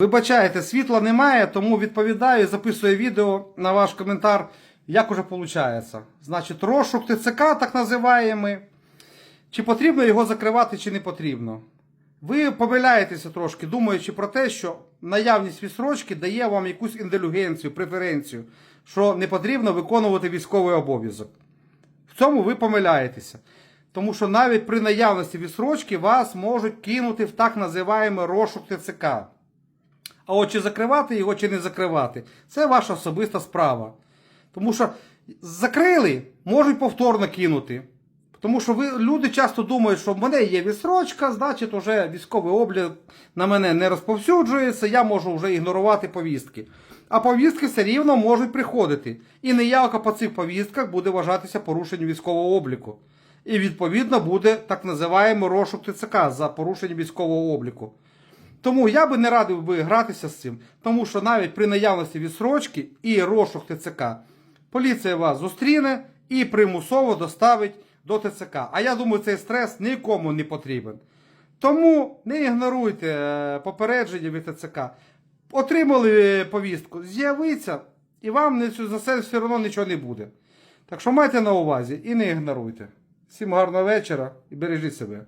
Вибачаєте, світла немає, тому відповідаю записую відео на ваш коментар, як уже виходить. Значить, розшук ТЦК, так називаємо. Чи потрібно його закривати, чи не потрібно. Ви помиляєтеся трошки, думаючи про те, що наявність відсрочки дає вам якусь індулгенцію, преференцію, що не потрібно виконувати військовий обов'язок. В цьому ви помиляєтеся. Тому що навіть при наявності відсрочки вас можуть кинути в так називаємий розшук ТЦК. А от чи закривати його, чи не закривати, це ваша особиста справа. Тому що закрили, можуть повторно кинути. Тому що ви, люди часто думають, що в мене є відсрочка, значить, вже військовий облік на мене не розповсюджується, я можу вже ігнорувати повістки. А повістки все рівно можуть приходити. І неявка по цих повістках буде вважатися порушенням військового обліку. І відповідно буде так називаємо розшук ТЦК за порушення військового обліку. Тому я би не радив би гратися з цим, тому що навіть при наявності відсрочки і розшук ТЦК поліція вас зустріне і примусово доставить до ТЦК. А я думаю, цей стрес нікому не потрібен. Тому не ігноруйте е, попередження від ТЦК. Отримали повістку, з'явиться, і вам за це все одно нічого не буде. Так що майте на увазі і не ігноруйте. Всім гарного вечора і бережіть себе.